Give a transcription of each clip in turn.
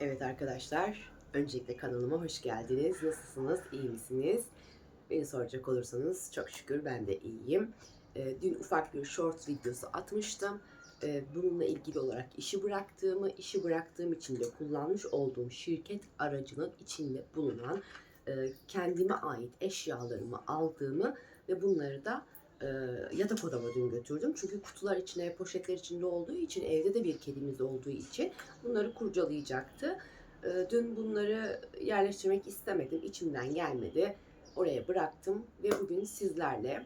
Evet arkadaşlar, öncelikle kanalıma hoş geldiniz. Nasılsınız, iyi misiniz? Beni soracak olursanız çok şükür ben de iyiyim. Ee, dün ufak bir short videosu atmıştım. Ee, bununla ilgili olarak işi bıraktığımı, işi bıraktığım için de kullanmış olduğum şirket aracının içinde bulunan e, kendime ait eşyalarımı aldığımı ve bunları da e, yatak odama dün götürdüm. Çünkü kutular içine, poşetler içinde olduğu için, evde de bir kedimiz olduğu için bunları kurcalayacaktı. Ee, Dün bunları yerleştirmek istemedim, içimden gelmedi. Oraya bıraktım ve bugün sizlerle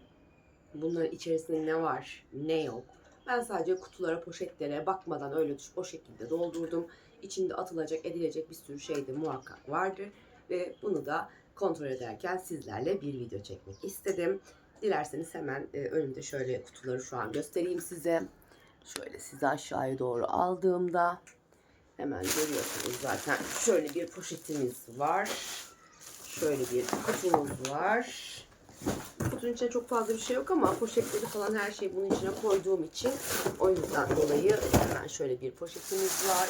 bunların içerisinde ne var, ne yok. Ben sadece kutulara, poşetlere bakmadan öyle düş o şekilde doldurdum. İçinde atılacak, edilecek bir sürü şey de muhakkak vardır. Ve bunu da kontrol ederken sizlerle bir video çekmek istedim. Dilerseniz hemen e, önümde şöyle kutuları şu an göstereyim size. Şöyle size aşağıya doğru aldığımda hemen görüyorsunuz zaten şöyle bir poşetimiz var. Şöyle bir kutumuz var. Kutunun içinde çok fazla bir şey yok ama poşetleri falan her şeyi bunun içine koyduğum için o yüzden dolayı hemen şöyle bir poşetimiz var.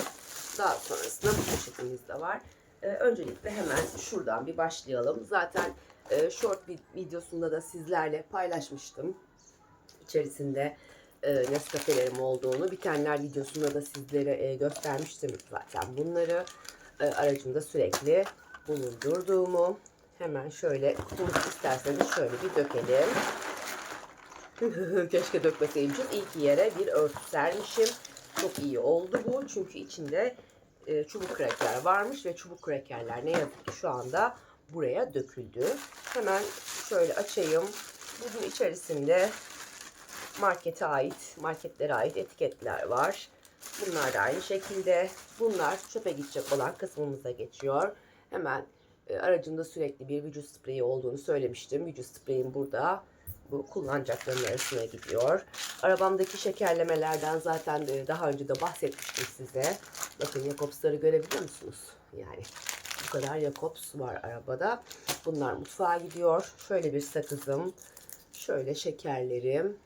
Daha sonrasında bu poşetimiz de var. Ee, öncelikle hemen şuradan bir başlayalım. Zaten e, short vid- videosunda da sizlerle paylaşmıştım. İçerisinde e, Nescafe'lerim olduğunu. Bitenler videosunda da sizlere e, göstermiştim zaten bunları. E, aracımda sürekli bulundurduğumu. Hemen şöyle kutumuzu isterseniz şöyle bir dökelim. Keşke dökmeseymişim. İyi ki yere bir örtü sermişim. Çok iyi oldu bu. Çünkü içinde e, çubuk kraker varmış ve çubuk krakerler ne yazık ki şu anda buraya döküldü. Hemen şöyle açayım. Bunun içerisinde markete ait, marketlere ait etiketler var. Bunlar da aynı şekilde. Bunlar çöpe gidecek olan kısmımıza geçiyor. Hemen e, aracımda sürekli bir vücut spreyi olduğunu söylemiştim. Vücut spreyim burada. Bu kullanacaklarım arasına gidiyor. Arabamdaki şekerlemelerden zaten e, daha önce de bahsetmiştim size. Bakın Jacobs'ları görebiliyor musunuz? Yani bu kadar Jacobs var arabada. Bunlar mutfağa gidiyor. Şöyle bir sakızım. Şöyle şekerlerim.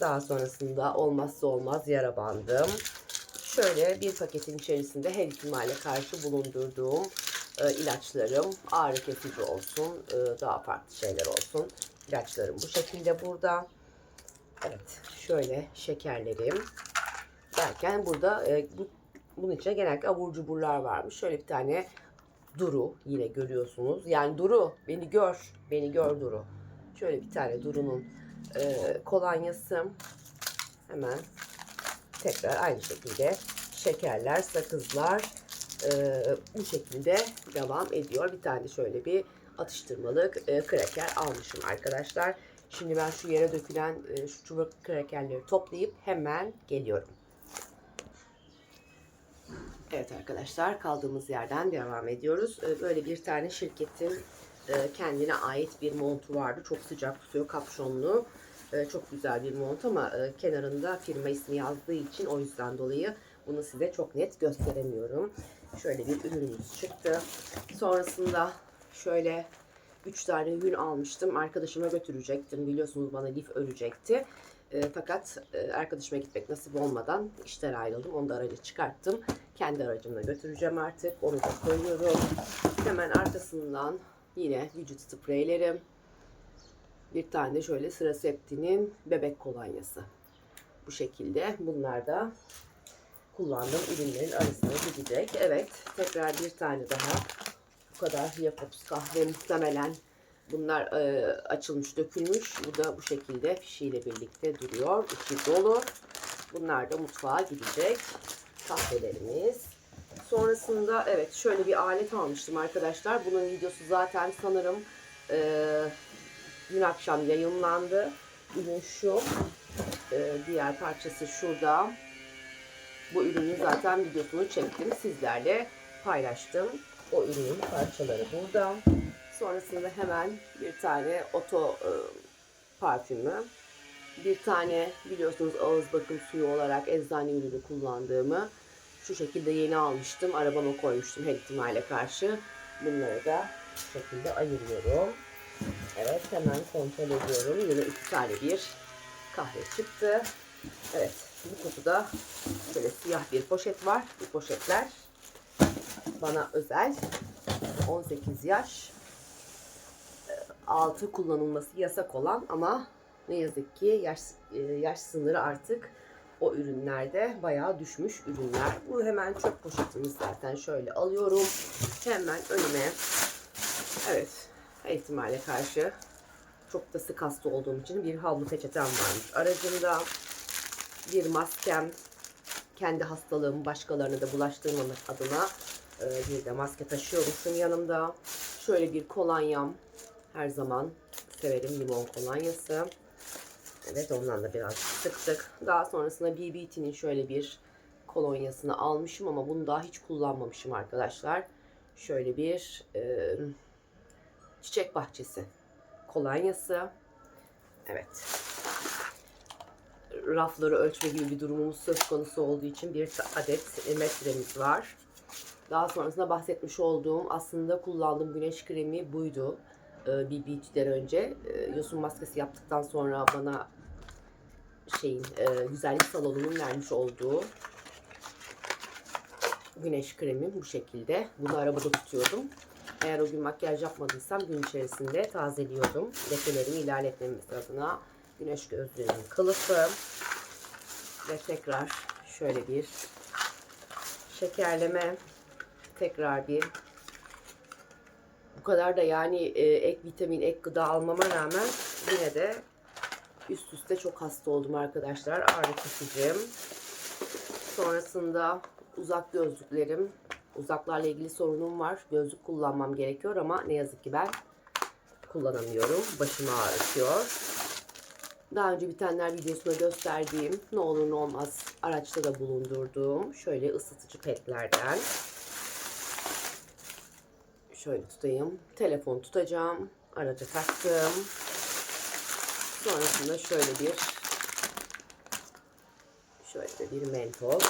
Daha sonrasında olmazsa olmaz yara bandım. Şöyle bir paketin içerisinde her ihtimale karşı bulundurduğum e, ilaçlarım, ağrı kesici olsun, e, daha farklı şeyler olsun. İlaçlarım bu şekilde burada. Evet, şöyle şekerlerim. Derken burada e, bu, bunun içine genellikle abur cuburlar varmış. Şöyle bir tane Duru yine görüyorsunuz. Yani Duru beni gör, beni gör Duru. Şöyle bir tane Duru'nun e, kolonyası. Hemen tekrar aynı şekilde şekerler, sakızlar e, bu şekilde devam ediyor. Bir tane şöyle bir atıştırmalık e, kraker almışım arkadaşlar. Şimdi ben şu yere dökülen e, şu çubuk krakerleri toplayıp hemen geliyorum. Evet arkadaşlar kaldığımız yerden devam ediyoruz. E, Böyle bir tane şirketin e, kendine ait bir montu vardı. Çok sıcak tutuyor kapşonlu. E, Çok güzel bir mont ama e, kenarında firma ismi yazdığı için o yüzden dolayı bunu size çok net gösteremiyorum. Şöyle bir ürünümüz çıktı. Sonrasında şöyle 3 tane yün almıştım. Arkadaşıma götürecektim. Biliyorsunuz bana lif örecekti. E, fakat e, arkadaşıma gitmek nasip olmadan işten ayrıldım. Onu da araca çıkarttım. Kendi aracımla götüreceğim artık. Onu da koyuyorum. Hemen arkasından yine vücut spreylerim. Bir tane de şöyle sıra septinin bebek kolonyası. Bu şekilde. Bunlar da kullandığım ürünlerin arasına gidecek. Evet. Tekrar bir tane daha. Bu kadar Jacobs kahve muhtemelen bunlar e, açılmış dökülmüş. Bu da bu şekilde fişiyle birlikte duruyor. İçi dolu. Bunlar da mutfağa gidecek. Kahvelerimiz. Sonrasında evet şöyle bir alet almıştım arkadaşlar. Bunun videosu zaten sanırım e, dün akşam yayınlandı. Ürün şu. E, diğer parçası şurada. Bu ürünün zaten videosunu çektim. Sizlerle paylaştım. O ürünün parçaları burada. Sonrasında hemen bir tane oto e, parfümü. Bir tane biliyorsunuz ağız bakım suyu olarak eczane ürünü kullandığımı şu şekilde yeni almıştım. Arabama koymuştum her ihtimale karşı. Bunları da şu şekilde ayırıyorum. Evet hemen kontrol ediyorum. Yine iki tane bir kahve çıktı. Evet bu kutuda şöyle siyah bir poşet var. Bu poşetler bana özel 18 yaş e, altı kullanılması yasak olan ama ne yazık ki yaş e, yaş sınırı artık o ürünlerde bayağı düşmüş ürünler. Bu hemen çöp poşetimiz zaten şöyle alıyorum. Hemen önüme evet ihtimale karşı çok da sık hasta olduğum için bir havlu peçetem varmış. Aracımda bir maskem kendi hastalığımı başkalarına da bulaştırmamak adına e, bir de maske taşıyormuşum yanımda. Şöyle bir kolonyam her zaman severim limon kolonyası. Evet ondan da biraz sıktık. Daha sonrasında BBT'nin şöyle bir kolonyasını almışım ama bunu daha hiç kullanmamışım arkadaşlar. Şöyle bir e, çiçek bahçesi kolonyası. Evet. Rafları ölçme gibi bir durumumuz söz konusu olduğu için bir adet metremiz var. Daha sonrasında bahsetmiş olduğum aslında kullandığım güneş kremi buydu. Ee, BBT'den önce. Ee, yosun maskesi yaptıktan sonra bana şeyin e, güzellik salonunun vermiş olduğu güneş kremim bu şekilde. Bunu arabada tutuyordum. Eğer o gün makyaj yapmadıysam gün içerisinde tazeliyordum. Lekelerimi ilerletmemiz adına güneş gözlüğümün kılıfı ve tekrar şöyle bir şekerleme tekrar bir kadar da yani e, ek vitamin, ek gıda almama rağmen yine de üst üste çok hasta oldum arkadaşlar. Ağrı kesicim. Sonrasında uzak gözlüklerim. Uzaklarla ilgili sorunum var. Gözlük kullanmam gerekiyor ama ne yazık ki ben kullanamıyorum. Başımı ağrıtıyor. Daha önce bitenler videosunda gösterdiğim ne olur ne olmaz araçta da bulundurduğum şöyle ısıtıcı petlerden. Şöyle tutayım. Telefon tutacağım. Araca taktım. Sonrasında şöyle bir şöyle de bir mentos.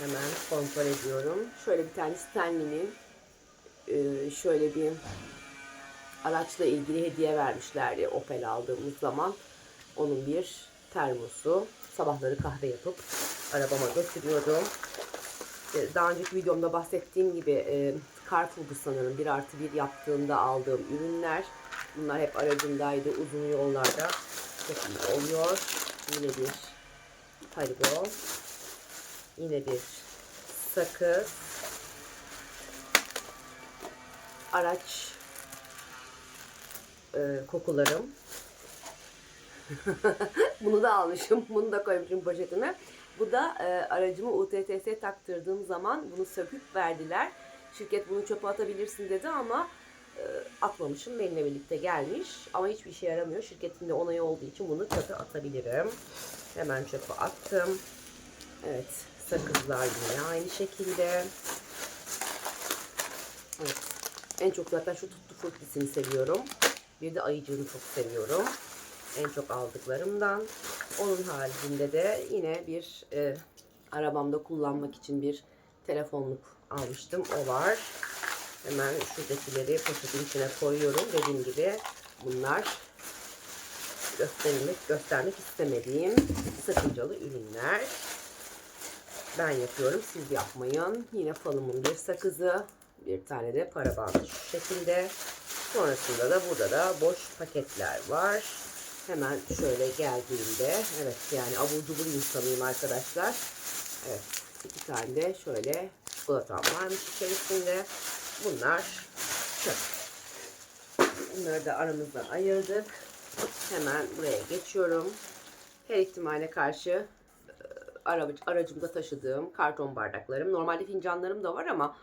Hemen kontrol ediyorum. Şöyle bir tane Stanley'nin e, şöyle bir araçla ilgili hediye vermişlerdi Opel aldığımız zaman. Onun bir termosu. Sabahları kahve yapıp arabama götürüyordum. E, Daha önceki videomda bahsettiğim gibi e, Carrefour'du sanırım. Bir artı bir yaptığımda aldığım ürünler. Bunlar hep aracımdaydı. Uzun yollarda çok oluyor. Yine bir Haribo. Yine bir sakız. Araç e, kokularım. Bunu da almışım. Bunu da koymuşum poşetime. Bu da e, aracımı UTTS taktırdığım zaman bunu söküp verdiler. Şirket bunu çöpe atabilirsin dedi ama e, atmamışım. Benimle birlikte gelmiş. Ama hiçbir işe yaramıyor. Şirketin de onayı olduğu için bunu çöpe atabilirim. Hemen çöpe attım. Evet. Sakızlar yine aynı şekilde. Evet. En çok zaten şu tuttu fırtısını seviyorum. Bir de ayıcığını çok seviyorum. En çok aldıklarımdan. Onun haricinde de yine bir e, arabamda kullanmak için bir telefonluk almıştım. O var. Hemen şuradakileri poşetin içine koyuyorum. Dediğim gibi bunlar göstermek, göstermek istemediğim sakıncalı ürünler. Ben yapıyorum. Siz yapmayın. Yine falımın bir sakızı. Bir tane de para bandı şu şekilde. Sonrasında da burada da boş paketler var. Hemen şöyle geldiğimde evet yani abur cubur insanıyım arkadaşlar. Evet iki tane de şöyle çikolatam varmış içerisinde. Bunlar çöp. Bunları da aramızdan ayırdık. Hemen buraya geçiyorum. Her ihtimale karşı aracı, aracımda taşıdığım karton bardaklarım. Normalde fincanlarım da var ama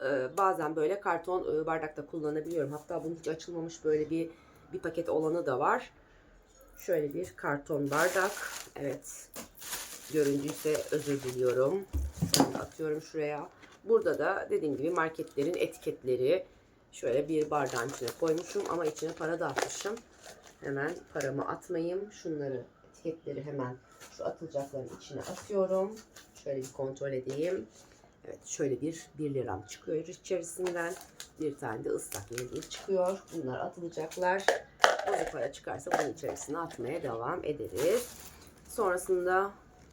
e, bazen böyle karton e, bardakta kullanabiliyorum. Hatta bunun hiç açılmamış böyle bir bir paket olanı da var. Şöyle bir karton bardak. Evet. Göründüyse özür diliyorum. Atıyorum şuraya. Burada da dediğim gibi marketlerin etiketleri şöyle bir bardağın içine koymuşum ama içine para da atmışım. Hemen paramı atmayayım. Şunları etiketleri hemen şu atılacakların içine atıyorum. Şöyle bir kontrol edeyim. Evet şöyle bir 1 liram çıkıyor içerisinden. Bir tane de ıslak mendil çıkıyor. Bunlar atılacaklar. Bozuk para çıkarsa bunun içerisine atmaya devam ederiz. Sonrasında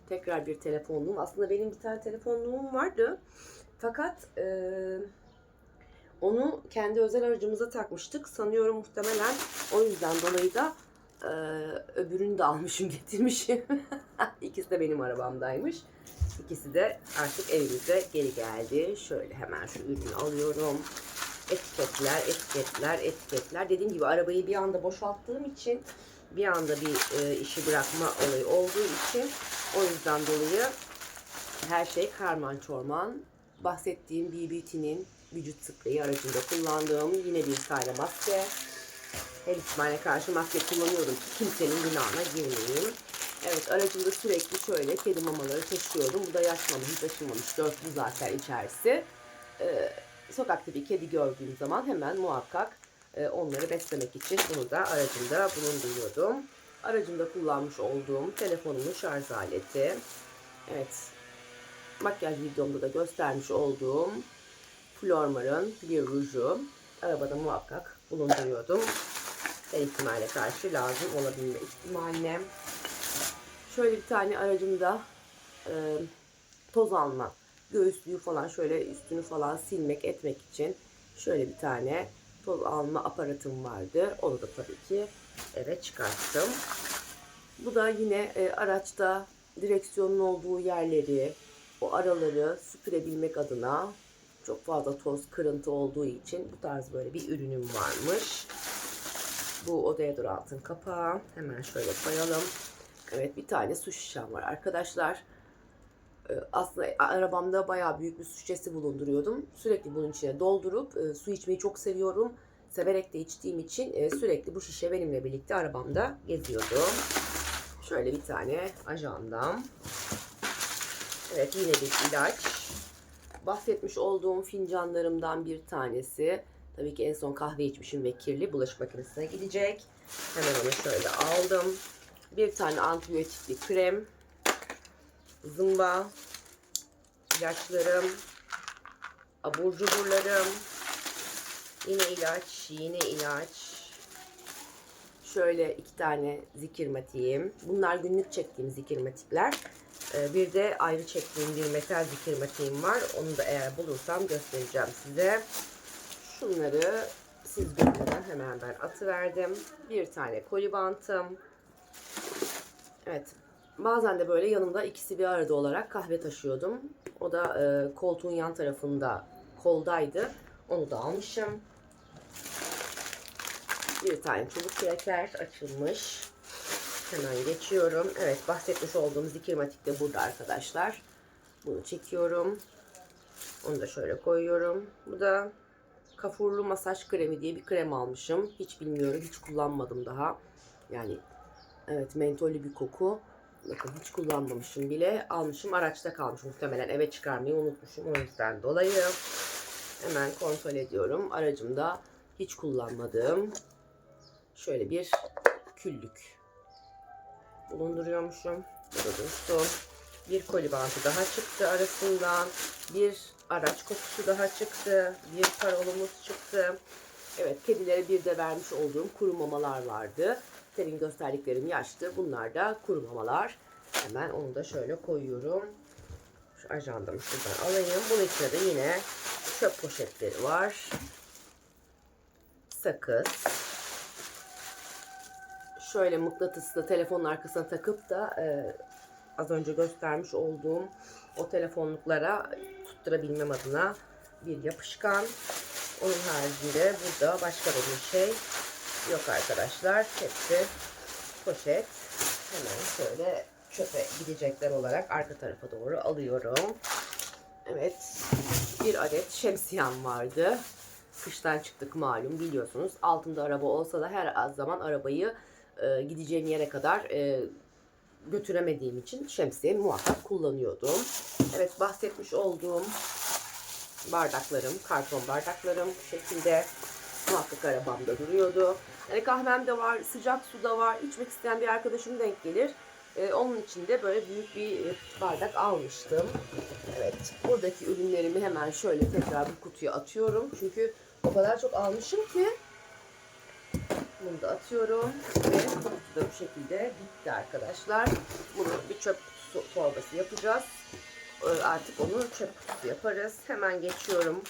Tekrar bir telefonluğum. Aslında benim bir tane telefonluğum vardı. Fakat e, onu kendi özel aracımıza takmıştık. Sanıyorum muhtemelen o yüzden dolayı da e, öbürünü de almışım getirmişim. İkisi de benim arabamdaymış. İkisi de artık evimize geri geldi. Şöyle hemen şu ürünü alıyorum. Etiketler, etiketler, etiketler. Dediğim gibi arabayı bir anda boşalttığım için bir anda bir e, işi bırakma olayı olduğu için o yüzden dolayı her şey karman çorman. Bahsettiğim BBT'nin vücut spreyi aracında kullandığım yine bir tane maske. Her ihtimale karşı maske kullanıyorum ki kimsenin günahına girmeyeyim. Evet aracımda sürekli şöyle kedi mamaları taşıyordum. Bu da yaş mama hiç taşımamış. Dörtlü zaten içerisi. Ee, sokakta bir kedi gördüğüm zaman hemen muhakkak e, onları beslemek için bunu da aracımda bulunduruyordum. Aracımda kullanmış olduğum telefonumun şarj aleti. Evet makyaj videomda da göstermiş olduğum Flormar'ın bir ruju. Arabada muhakkak bulunduruyordum. Her ihtimale karşı lazım olabilme ihtimaline. Şöyle bir tane aracımda e, toz alma, göğüslüğü falan şöyle üstünü falan silmek etmek için şöyle bir tane toz alma aparatım vardı. Onu da tabii ki eve çıkarttım. Bu da yine e, araçta direksiyonun olduğu yerleri, o araları süpürebilmek adına çok fazla toz kırıntı olduğu için bu tarz böyle bir ürünüm varmış. Bu o deodorantın kapağı. Hemen şöyle koyalım. Evet bir tane su şişem var arkadaşlar. Ee, Aslında arabamda bayağı büyük bir su şişesi bulunduruyordum. Sürekli bunun içine doldurup e, su içmeyi çok seviyorum. Severek de içtiğim için e, sürekli bu şişe benimle birlikte arabamda geziyordu. Şöyle bir tane ajandam. Evet yine bir ilaç. Bahsetmiş olduğum fincanlarımdan bir tanesi. Tabii ki en son kahve içmişim ve kirli bulaşık makinesine gidecek. Hemen onu şöyle aldım. Bir tane antibiyotikli krem. Zımba. ilaçlarım. Abur cuburlarım. Yine ilaç, yine ilaç. Şöyle iki tane zikirmatiğim. Bunlar günlük çektiğim zikirmatikler. Ee, Bir de ayrı çektiğim bir metal zikirmatiğim var. Onu da eğer bulursam göstereceğim size. Şunları siz görmeden hemen ben atıverdim. Bir tane koli bantım. Evet. Bazen de böyle yanımda ikisi bir arada olarak kahve taşıyordum. O da e, koltuğun yan tarafında koldaydı. Onu da almışım. Bir tane çubuk kraker açılmış. Hemen geçiyorum. Evet bahsetmiş olduğum zikirmatik de burada arkadaşlar. Bunu çekiyorum. Onu da şöyle koyuyorum. Bu da kafurlu masaj kremi diye bir krem almışım. Hiç bilmiyorum. Hiç kullanmadım daha. Yani evet mentollü bir koku. Bakın hiç kullanmamışım bile. Almışım araçta kalmış muhtemelen. Eve çıkarmayı unutmuşum. O yüzden dolayı. Hemen kontrol ediyorum. Aracımda hiç kullanmadığım şöyle bir küllük bulunduruyormuşum. Dursun. Bir koli bantı daha çıktı arasından. Bir araç kokusu daha çıktı. Bir parolumuz çıktı. Evet kedilere bir de vermiş olduğum kuru mamalar vardı. Senin gösterdiklerim yaştı. Bunlar da kuru mamalar. Hemen onu da şöyle koyuyorum. Şu ajandamı şuradan alayım. Bunun içinde de yine çöp poşetleri var. Sakız şöyle mıknatıslı telefonun arkasına takıp da e, az önce göstermiş olduğum o telefonluklara tutturabilmem adına bir yapışkan. Onun haricinde burada başka bir şey yok arkadaşlar. Hepsi poşet. Hemen şöyle çöpe gidecekler olarak arka tarafa doğru alıyorum. Evet bir adet şemsiyem vardı. Kıştan çıktık malum biliyorsunuz. Altında araba olsa da her az zaman arabayı e, gideceğim yere kadar e, götüremediğim için şemsiye muhakkak kullanıyordum. Evet bahsetmiş olduğum bardaklarım, karton bardaklarım bu şekilde muhakkak arabamda duruyordu. Yani kahvem de var, sıcak su da var. İçmek isteyen bir arkadaşım denk gelir. E, onun için de böyle büyük bir bardak almıştım. Evet, buradaki ürünlerimi hemen şöyle tekrar bu kutuya atıyorum. Çünkü o kadar çok almışım ki bunu da atıyorum ve kutu da bu şekilde bitti arkadaşlar. Bunu bir çöp su torbası yapacağız. Ee, artık onu çöp kutusu yaparız. Hemen geçiyorum.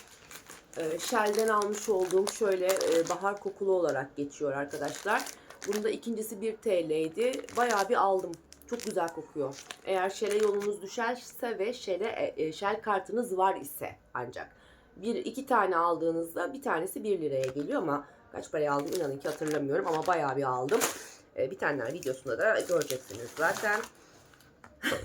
Ee, Shell'den almış olduğum şöyle e, bahar kokulu olarak geçiyor arkadaşlar. Bunda ikincisi 1 TL'ydi. Bayağı bir aldım. Çok güzel kokuyor. Eğer Shell'e yolunuz düşerse ve Shell'e e, e, Shell kartınız var ise ancak. Bir iki tane aldığınızda bir tanesi 1 liraya geliyor ama kaç paraya aldım inanın ki hatırlamıyorum ama bayağı bir aldım. Ee, bir tane videosunda da göreceksiniz zaten.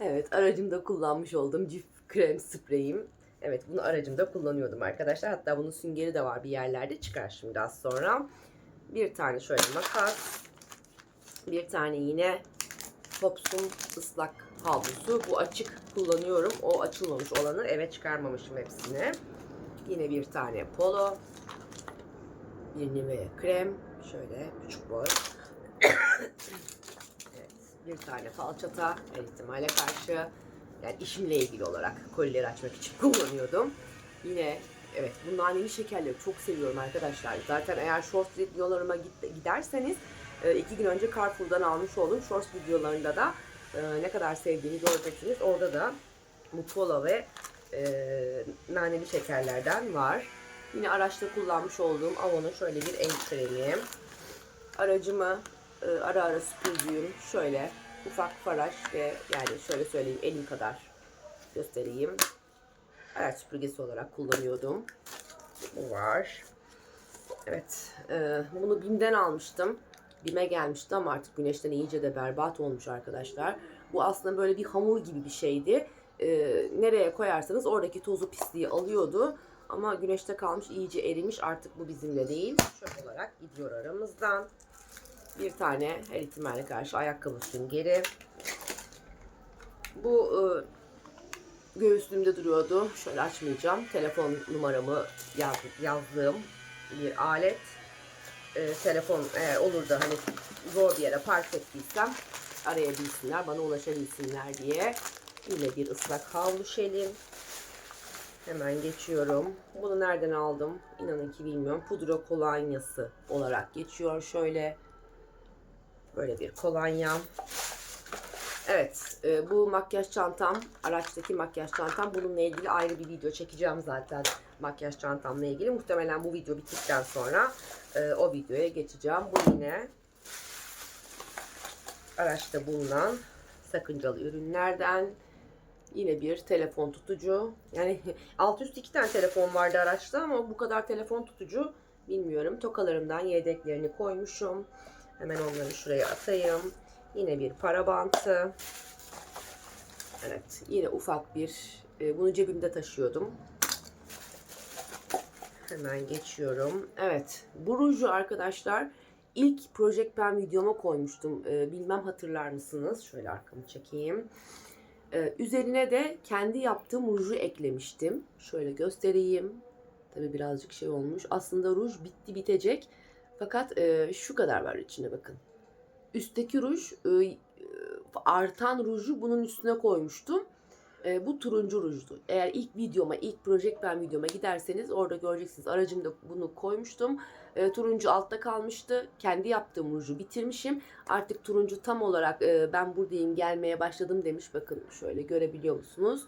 evet aracımda kullanmış olduğum cif krem spreyim. Evet bunu aracımda kullanıyordum arkadaşlar. Hatta bunun süngeri de var bir yerlerde çıkar şimdi az sonra. Bir tane şöyle makas. Bir tane yine Pops'un ıslak havlusu. Bu açık kullanıyorum. O açılmamış olanı eve çıkarmamışım hepsini. Yine bir tane polo. Bir Nivea krem. Şöyle küçük boy. evet, bir tane falçata her ihtimale karşı. Yani işimle ilgili olarak kolileri açmak için kullanıyordum. Yine evet bu naneli şekerleri çok seviyorum arkadaşlar. Zaten eğer short videolarıma giderseniz e, iki gün önce Carrefour'dan almış olduğum short videolarında da e, ne kadar sevdiğimi göreceksiniz. Orada da Mupola ve e, naneli şekerlerden var. Yine araçta kullanmış olduğum Avon'un şöyle bir el kremi. Aracımı e, ara ara süpürdüğüm şöyle ufak faraş ve yani şöyle söyleyeyim elim kadar göstereyim. Araç süpürgesi olarak kullanıyordum. Bu var. Evet. e, bunu BİM'den almıştım. BİM'e gelmişti ama artık güneşten iyice de berbat olmuş arkadaşlar. Bu aslında böyle bir hamur gibi bir şeydi. E, nereye koyarsanız oradaki tozu pisliği alıyordu. Ama güneşte kalmış iyice erimiş artık bu bizimle değil. Çöp olarak gidiyor aramızdan. Bir tane her ihtimale karşı ayakkabı süngeri. Bu e, göğüslüğümde duruyordu. Şöyle açmayacağım. Telefon numaramı yaz, yazdığım bir alet. E, telefon eğer olur da hani zor bir yere park ettiysem arayabilsinler, bana ulaşabilsinler diye. Yine bir ıslak havlu şelim. Hemen geçiyorum. Bunu nereden aldım? İnanın ki bilmiyorum. Pudra kolonyası olarak geçiyor. Şöyle böyle bir kolonya. Evet, e, bu makyaj çantam, araçtaki makyaj çantam. Bununla ilgili ayrı bir video çekeceğim zaten makyaj çantamla ilgili. Muhtemelen bu video bittikten sonra e, o videoya geçeceğim. Bu yine araçta bulunan sakıncalı ürünlerden. Yine bir telefon tutucu. Yani alt üst iki tane telefon vardı araçta ama bu kadar telefon tutucu bilmiyorum. Tokalarımdan yedeklerini koymuşum. Hemen onları şuraya atayım. Yine bir para bantı. Evet, yine ufak bir, e, bunu cebimde taşıyordum. Hemen geçiyorum. Evet, bu ruju arkadaşlar ilk Project Pen videoma koymuştum. E, bilmem hatırlar mısınız? Şöyle arkamı çekeyim. E, üzerine de kendi yaptığım ruju eklemiştim. Şöyle göstereyim. Tabi birazcık şey olmuş. Aslında ruj bitti bitecek. Fakat e, şu kadar var içinde bakın üstteki ruj e, artan ruju bunun üstüne koymuştum. E, bu turuncu rujdu. Eğer ilk videoma, ilk Project Pen videoma giderseniz orada göreceksiniz. Aracımda bunu koymuştum. E, turuncu altta kalmıştı. Kendi yaptığım ruju bitirmişim. Artık turuncu tam olarak e, ben buradayım gelmeye başladım demiş. Bakın şöyle görebiliyor musunuz?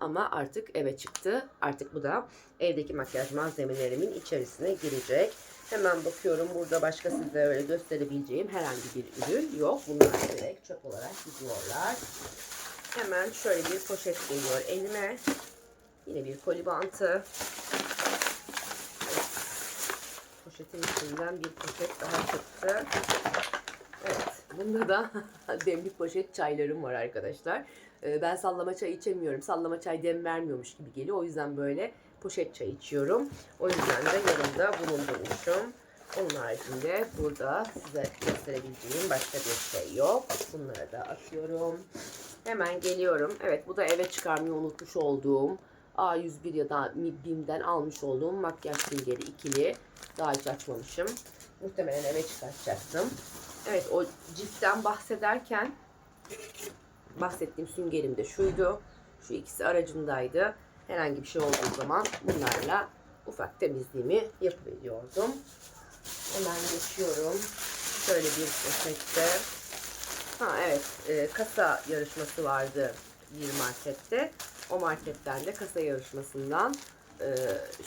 Ama artık eve çıktı. Artık bu da evdeki makyaj malzemelerimin içerisine girecek. Hemen bakıyorum burada başka size öyle gösterebileceğim herhangi bir ürün yok. Bunlar direkt çöp olarak gidiyorlar. Hemen şöyle bir poşet geliyor elime. Yine bir koli bantı. Poşetin içinden bir poşet daha çıktı. Evet. Bunda da demlik poşet çaylarım var arkadaşlar. Ee, Ben sallama çay içemiyorum. Sallama çay dem vermiyormuş gibi geliyor. O yüzden böyle poşet çay içiyorum. O yüzden de yanımda bulundurmuşum. Onun haricinde burada size gösterebileceğim başka bir şey yok. Bunları da atıyorum. Hemen geliyorum. Evet bu da eve çıkarmayı unutmuş olduğum A101 ya da BİM'den almış olduğum makyaj süngeri ikili. Daha hiç açmamışım. Muhtemelen eve çıkartacaktım. Evet o ciltten bahsederken bahsettiğim süngerim de şuydu. Şu ikisi aracımdaydı. Herhangi bir şey olduğu zaman bunlarla ufak temizliğimi yapıyordum. Hemen geçiyorum. Şöyle bir poşette Ha evet, e, kasa yarışması vardı bir markette. O marketten de kasa yarışmasından e,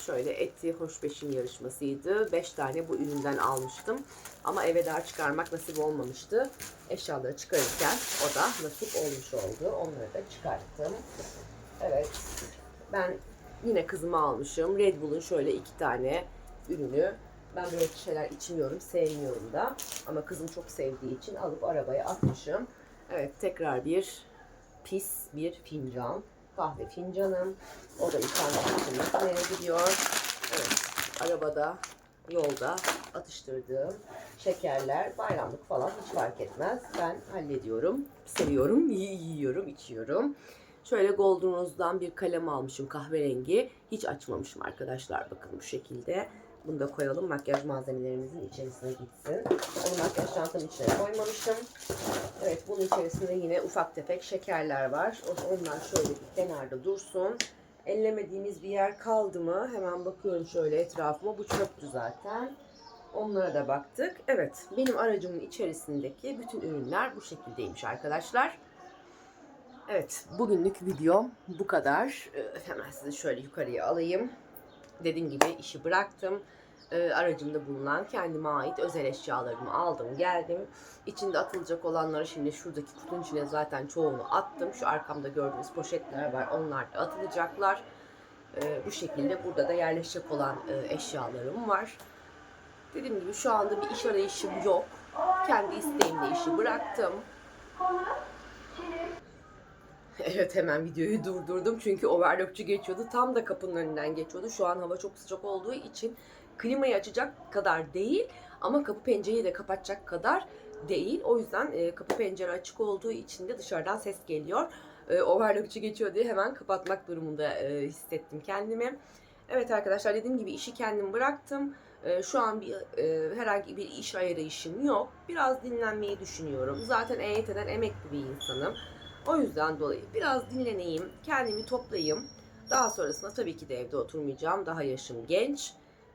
şöyle eti hoşbeşim yarışmasıydı. 5 tane bu üründen almıştım. Ama eve daha çıkarmak nasip olmamıştı. Eşyaları çıkarırken o da nasip olmuş oldu. Onları da çıkarttım. Evet, ben yine kızıma almışım. Red Bull'un şöyle iki tane ürünü. Ben böyle şeyler içmiyorum, sevmiyorum da. Ama kızım çok sevdiği için alıp arabaya atmışım. Evet, tekrar bir pis bir fincan. Kahve fincanım. O da internet için makineye gidiyor. Evet, arabada, yolda atıştırdığım şekerler, bayramlık falan hiç fark etmez. Ben hallediyorum, seviyorum, yi- yiyorum, içiyorum. Şöyle Golden Rose'dan bir kalem almışım kahverengi. Hiç açmamışım arkadaşlar bakın bu şekilde. Bunu da koyalım makyaj malzemelerimizin içerisine gitsin. Onu makyaj çantamın içine koymamışım. Evet bunun içerisinde yine ufak tefek şekerler var. Onlar şöyle bir kenarda dursun. Ellemediğimiz bir yer kaldı mı? Hemen bakıyorum şöyle etrafıma. Bu çöptü zaten. Onlara da baktık. Evet benim aracımın içerisindeki bütün ürünler bu şekildeymiş arkadaşlar. Evet, bugünlük videom bu kadar. Ee, hemen sizi şöyle yukarıya alayım. Dediğim gibi işi bıraktım. Ee, aracımda bulunan kendime ait özel eşyalarımı aldım, geldim. İçinde atılacak olanları şimdi şuradaki kutunun içine zaten çoğunu attım. Şu arkamda gördüğünüz poşetler var, onlar da atılacaklar. Ee, bu şekilde burada da yerleşecek olan e, eşyalarım var. Dediğim gibi şu anda bir iş arayışım yok. Kendi isteğimle işi bıraktım. Evet hemen videoyu durdurdum çünkü overlockçu geçiyordu. Tam da kapının önünden geçiyordu. Şu an hava çok sıcak olduğu için klimayı açacak kadar değil ama kapı pencereyi de kapatacak kadar değil. O yüzden e, kapı pencere açık olduğu için de dışarıdan ses geliyor. E, overlockçu geçiyor diye hemen kapatmak durumunda e, hissettim kendimi. Evet arkadaşlar dediğim gibi işi kendim bıraktım. E, şu an bir e, herhangi bir iş arayışım yok. Biraz dinlenmeyi düşünüyorum. Zaten EYT'den emekli bir insanım. O yüzden dolayı biraz dinleneyim, kendimi toplayayım. Daha sonrasında tabii ki de evde oturmayacağım. Daha yaşım genç.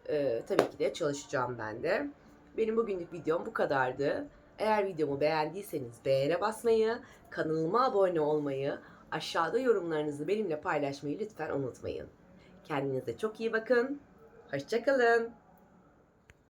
Ee, tabii ki de çalışacağım ben de. Benim bugünlük videom bu kadardı. Eğer videomu beğendiyseniz beğene basmayı, kanalıma abone olmayı, aşağıda yorumlarınızı benimle paylaşmayı lütfen unutmayın. Kendinize çok iyi bakın. Hoşçakalın.